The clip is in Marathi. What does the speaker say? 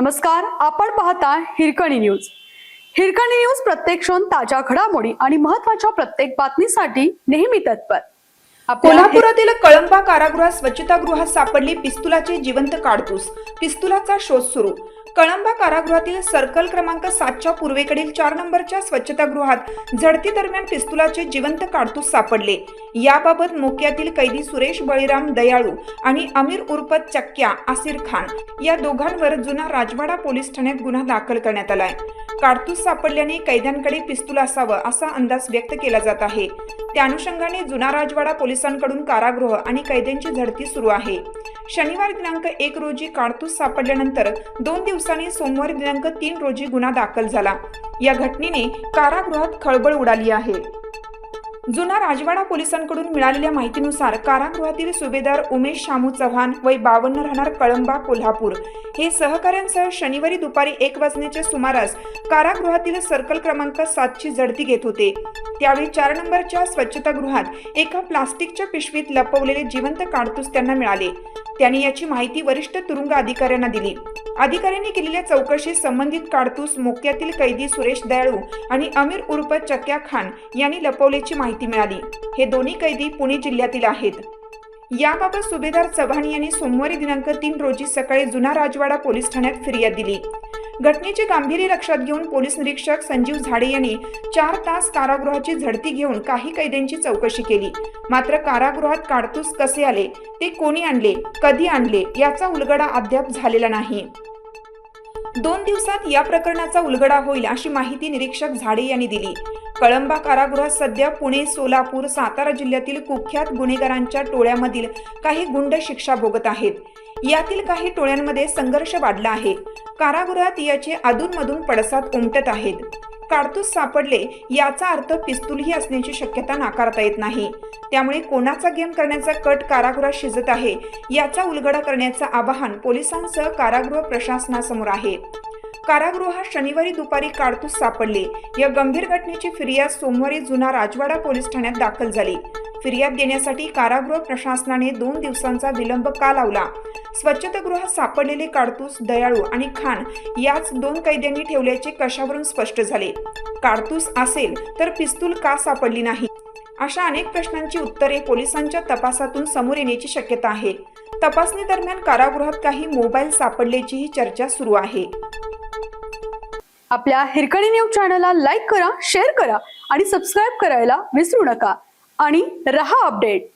नमस्कार आपण पाहता हिरकणी न्यूज. हिरकणी न्यूज प्रत्येक क्षण ताज्या घडामोडी आणि महत्त्वाच्या प्रत्येक बातमीसाठी नेहमी तत्पर. कोल्हापुरातील कळंबा कारागृहात स्वच्छतागृहात सापडली पिस्तुलाची जिवंत काडतूस पिस्तुलाचा शोध सुरू. कळंबा कारागृहातील सर्कल क्रमांक सातच्या पूर्वेकडील चार नंबरच्या स्वच्छतागृहात झडती दरम्यान पिस्तुलाचे जिवंत काडतूस सापडले. याबाबत मोक्यातील कैदी सुरेश बळीराम दयाळू आणि अमीर उर्फ चक्क्या आसिर खान या दोघांवर जुना राजवाडा पोलीस ठाण्यात गुन्हा दाखल करण्यात आलाय. काडतूस सापडल्याने कैद्यांकडे पिस्तूल असावं असा अंदाज व्यक्त केला जात आहे. त्या अनुषंगाने जुना राजवाडा पोलिसांकडून कारागृह आणि कैद्यांची झडती सुरू आहे. शनिवार दिनांक एक रोजी काडतूस सापडल्यानंतर दोन दिवसांनी सोमवार दिनांक तीन रोजी गुन्हा दाखल झाला. या घटनेने कारागृहात खळबळ उडाली आहे. जुना राजवाडा पोलिसांकडून मिळालेल्या माहितीनुसार कारागृहातील सुभेदार उमेश शामू चव्हाण वय बावन्न राहणार कळंबा कोल्हापूर. हे सहकाऱ्यांसह शनिवारी दुपारी एक वाजण्याच्या सुमारास कारागृहातील सर्कल क्रमांक सातची झडती घेत होते. त्यावेळी चार नंबरच्या स्वच्छतागृहात एका प्लास्टिकच्या पिशवीत लपवलेले जिवंत काडतूस त्यांना मिळाले. त्यांनी याची माहिती वरिष्ठ तुरुंग अधिकाऱ्यांना दिली. अधिकाऱ्यांनी केलेल्या चौकशीत संबंधित काडतूस मोक्यातील कैदी सुरेश दयाळू आणि अमीर उर्फ चक्या खान यांनी लपवल्याची माहिती मिळाली. हे दोन्ही कैदी पुणे जिल्ह्यातील आहेत. याबाबत सुभेदार चव्हाण यांनी सोमवारी दिनांक तीन रोजी सकाळी जुना राजवाडा पोलीस ठाण्यात फिर्याद दिली. घटनेचे गांभीर्य लक्षात घेऊन पोलीस निरीक्षक संजीव झाडे यांनी चार तास कारागृहाची झडती घेऊन काही कैद्यांची चौकशी केली. मात्र कारागृहात काडतूस कसे आले ते कोणी आणले कधी आणले याचा उलगडा अद्याप झालेला नाही. दोन दिवसात या प्रकरणाचा उलगडा होईल अशी माहिती निरीक्षक झाडे यांनी दिली. कळंबा कारागृहात सध्या पुणे सोलापूर सातारा जिल्ह्यातील कुख्यात गुन्हेगारांच्या टोळ्यामधील काही गुंड शिक्षा भोगत आहेत. यातील काही टोळ्यांमध्ये संघर्ष वाढला आहे. कारागृहात याचे अधूनमधून पडसाद उमटत आहेत. काडतूस सापडले याचा अर्थ पिस्तूलही असण्याची शक्यता नाकारता येत नाही. त्यामुळे कोणाचा गेम करण्याचा कट कारागृहात शिजत आहे याचा उलगडा करण्याचं आवाहन पोलिसांसह कारागृह प्रशासनासमोर आहे. कारागृहात शनिवारी दुपारी काडतूस सापडले. या गंभीर घटनेची फिर्याद सोमवारी जुना राजवाडा पोलीस ठाण्यात दाखल झाली. फिर्याद देण्यासाठी कारागृह प्रशासनाने दोन दिवसांचा विलंब का लावला? स्वच्छतागृहात सापडलेले काडतूस दयाळू आणि खान याच दोन कैद्यांनी ठेवल्याचे कशावरून स्पष्ट झाले? काडतूस असेल तर पिस्तूल का सापडली नाही? अशा अनेक प्रश्नांची उत्तरे पोलिसांच्या तपासातून समोर येण्याची शक्यता आहे. तपासणी दरम्यान कारागृहात काही मोबाईल सापडल्याचीही चर्चा सुरू आहे. आपल्या हिरकणी न्यूज चॅनलला लाईक करा शेअर करा आणि सबस्क्राईब करायला विसरू नका. आणि रहा अपडेट.